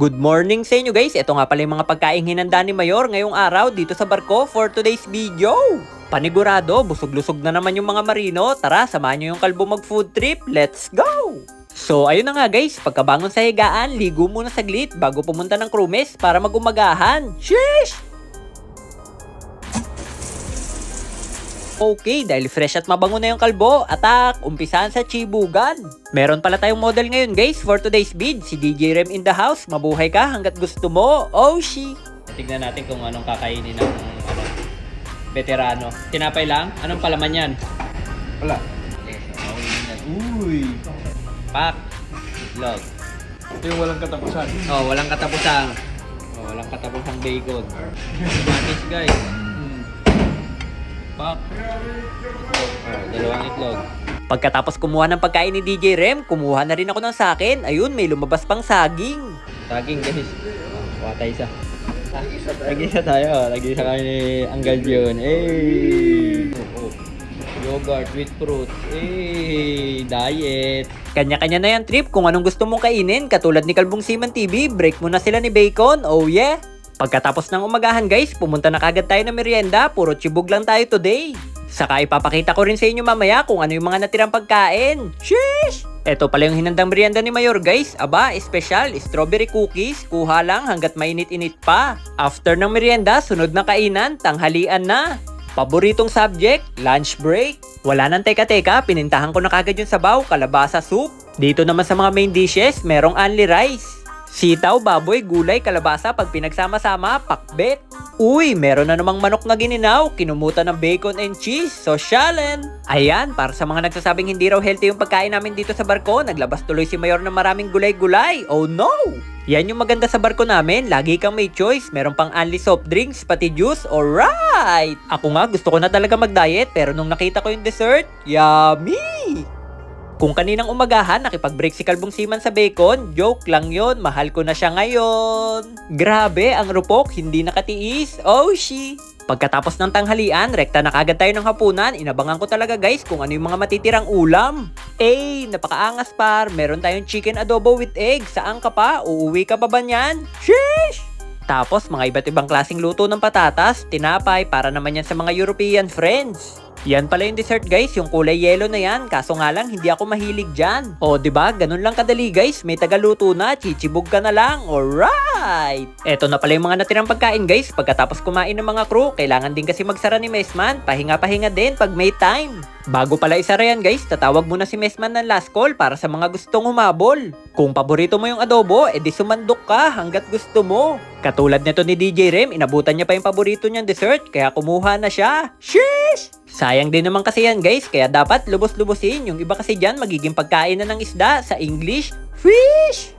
Good morning sa inyo guys. Ito nga pala yung mga pagkain hinanda ni Mayor ngayong araw dito sa barko for today's video. Panigurado, busog-lusog na naman yung mga marino. Tara, samahan nyo yung kalbo mag food trip. Let's go! So ayun na nga guys, pagkabangon sa higaan, ligo muna saglit bago pumunta ng crewmess para magumagahan. Sheesh! Okay, dahil fresh at mabango na yung kalbo, atak, umpisahan sa chibugan. Meron pala tayong model ngayon guys for today's bid, si DJ Rem in the house. Mabuhay ka hanggat gusto mo. Oh, she. Tignan natin kung anong kakainin ng ano, veterano. Tinapay lang? Anong palaman yan? Wala. Uy! Pak. Log. Ito yung walang katapusan. Oh, walang katapusang. Oh, walang katapusang bacon. Matis guys. Oh, dalawang itlog. Pagkatapos kumuha ng pagkain ni DJ Rem, kumuha na rin ako ng sakin. Ayun, may lumabas pang saging. Saging guys. Oh, tayo isa. Nag-isa tayo. Nag-isa kami ni Anggal Dion. Hey! Oh, oh. Yogurt with fruits. Hey! Diet. Kanya-kanya na yan trip kung anong gusto mong kainin. Katulad ni Kalbong Siman TV, break muna sila ni Bacon. Oh yeah! Pagkatapos ng umagahan guys, pumunta na kagad tayo ng merienda. Puro chibog lang tayo today. Saka ipapakita ko rin sa inyo mamaya kung ano yung mga natirang pagkain. Sheesh! Ito pala yung hinandang merienda ni Mayor guys. Aba, espesyal, strawberry cookies. Kuha lang hanggat mainit-init pa. After ng merienda, sunod na kainan, tanghalian na. Paboritong subject, lunch break. Wala nang teka-teka, pinintahan ko na kagad yung sabaw, kalabasa soup. Dito naman sa mga main dishes, merong only rice. Sitaw, baboy, gulay, kalabasa, pag pinagsama-sama, pakbet. Uy, meron na namang manok na gininaw, kinumutan ng bacon and cheese, sosyalen. Ayan, para sa mga nagsasabing hindi raw healthy yung pagkain namin dito sa barko, naglabas tuloy si Mayor ng maraming gulay-gulay. Oh no! Yan yung maganda sa barko namin, lagi kang may choice. Meron pang only soft drinks, pati juice, alright! Ako nga, gusto ko na talaga mag-diet, pero nung nakita ko yung dessert, yummy! Kung kaninang umagahan, nakipag-break si Kalbong Siman sa bacon, joke lang yon mahal ko na siya ngayon. Grabe, ang rupok, hindi nakatiis. Oh, she. Pagkatapos ng tanghalian, rekta na kagad tayo ng hapunan, inabangan ko talaga guys kung ano yung mga matitirang ulam. Eh, napakaangas par, meron tayong chicken adobo with egg, saan ka pa? Uuwi ka pa ba niyan? Sheesh! Tapos mga iba't ibang klaseng luto ng patatas, tinapay para naman yan sa mga European friends. Yan pala yung dessert guys, yung kulay yellow na yan. Kaso nga lang, hindi ako mahilig dyan. O, ba diba? Ganun lang kadali guys. May tagaluto na, chichibog ka na lang. Alright! Eto na pala yung mga natirang pagkain guys. Pagkatapos kumain ng mga crew, kailangan din kasi magsara ni Mesman. Pahinga-pahinga din pag may time. Bago pala isara yan guys, tatawag muna si Mesman ng last call para sa mga gustong humabol. Kung paborito mo yung adobo, edi sumandok ka hanggat gusto mo. Katulad nito ni DJ Rem, inabutan niya pa yung paborito niyang dessert, kaya kumuha na siya. Sheesh! Sayang din naman kasi yan guys, kaya dapat lubos-lubosin. Yung iba kasi dyan, magiging pagkain na ng isda sa English, fish!